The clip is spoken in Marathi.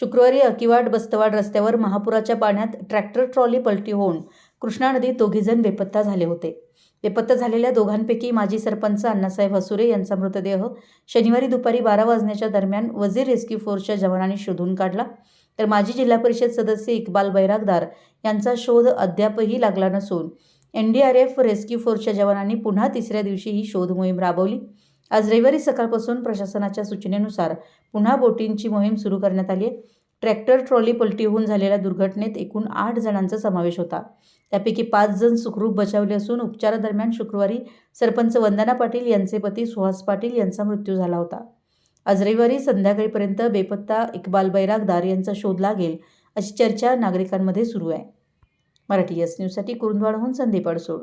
शुक्रवारी अकिवाड बस्तवाड रस्त्यावर महापुराच्या पाण्यात ट्रॅक्टर ट्रॉली पलटी होऊन कृष्णा नदीत दोघीजण बेपत्ता झाले होते. बेपत्ता झालेल्या दोघांपैकी माजी सरपंच अण्णासाहेब हसुरे यांचा मृतदेह शनिवारी दुपारी बारा वाजण्याच्या दरम्यान वजीर रेस्क्यू फोर्सच्या जवानांनी शोधून काढला. तर माजी जिल्हा परिषद सदस्य इक्बाल बैरागदार यांचा शोध अद्यापही लागला नसून N D R F rescue फोर्सच्या जवानांनी पुन्हा तिसऱ्या दिवशी ही शोध मोहीम राबवली. आज रविवारी सकाळपासून प्रशासनाच्या सूचनेनुसार पुन्हा बोटींची मोहीम सुरू करण्यात आली आहे. ट्रॅक्टर ट्रॉली पलटी होऊन झालेल्या दुर्घटनेत एकूण आठ जणांचा समावेश होता. त्यापैकी पाच जण सुखरूप बचावले असून उपचारादरम्यान शुक्रवारी सरपंच वंदना पाटील यांचे पती सुहास पाटील यांचा मृत्यू झाला होता. आज रविवारी संध्याकाळीपर्यंत बेपत्ता इक्बाल बैरागदार यांचा शोध लागेल अशी चर्चा नागरिकांमध्ये सुरू आहे. मराठी एस न्यूजसाठी कुरुंदवाडहून संदीप अडसूळ.